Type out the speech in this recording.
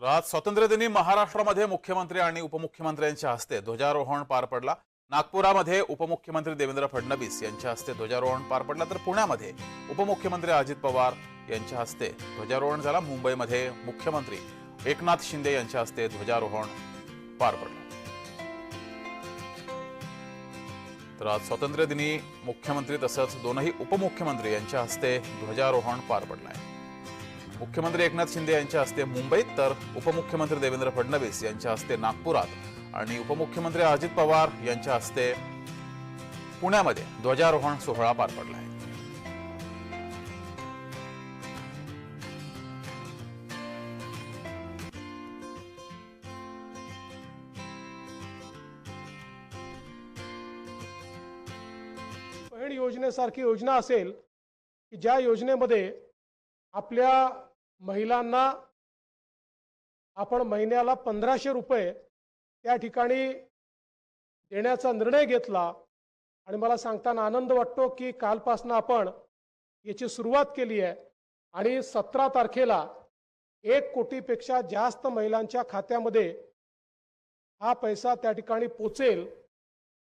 तर आज स्वातंत्र्यदिनी महाराष्ट्रामध्ये मुख्यमंत्री आणि उपमुख्यमंत्र्यांच्या हस्ते ध्वजारोहण पार पडला. नागपुरामध्ये उपमुख्यमंत्री देवेंद्र फडणवीस यांच्या हस्ते ध्वजारोहण पार पडला. तर पुण्यामध्ये उपमुख्यमंत्री अजित पवार यांच्या हस्ते ध्वजारोहण झाला. मुंबईमध्ये मुख्यमंत्री एकनाथ शिंदे यांच्या हस्ते ध्वजारोहण पार पडलं. तर आज स्वातंत्र्यदिनी मुख्यमंत्री तसंच दोनही उपमुख्यमंत्री यांच्या हस्ते ध्वजारोहण पार पडलं आहे मुख्यमंत्री एकनाथ शिंदे यांच्या हस्ते मुंबईत तर उपमुख्यमंत्री देवेंद्र फडणवीस यांच्या हस्ते नागपुरात आणि उपमुख्यमंत्री अजित पवार यांच्या हस्ते पुण्यामध्ये ध्वजारोहण सोहळा पार पडला आहे. योजनेसारखी योजना असेल की ज्या योजनेमध्ये आपल्या महिलांना आपण महिन्याला पंधराशे रुपये त्या ठिकाणी देण्याचा निर्णय घेतला. आणि मला सांगताना आनंद वाटतो की कालपासनं आपण याची सुरुवात केली आहे. आणि सतरा तारखेला एक कोटीपेक्षा जास्त महिलांच्या खात्यामध्ये हा पैसा त्या ठिकाणी पोचेल.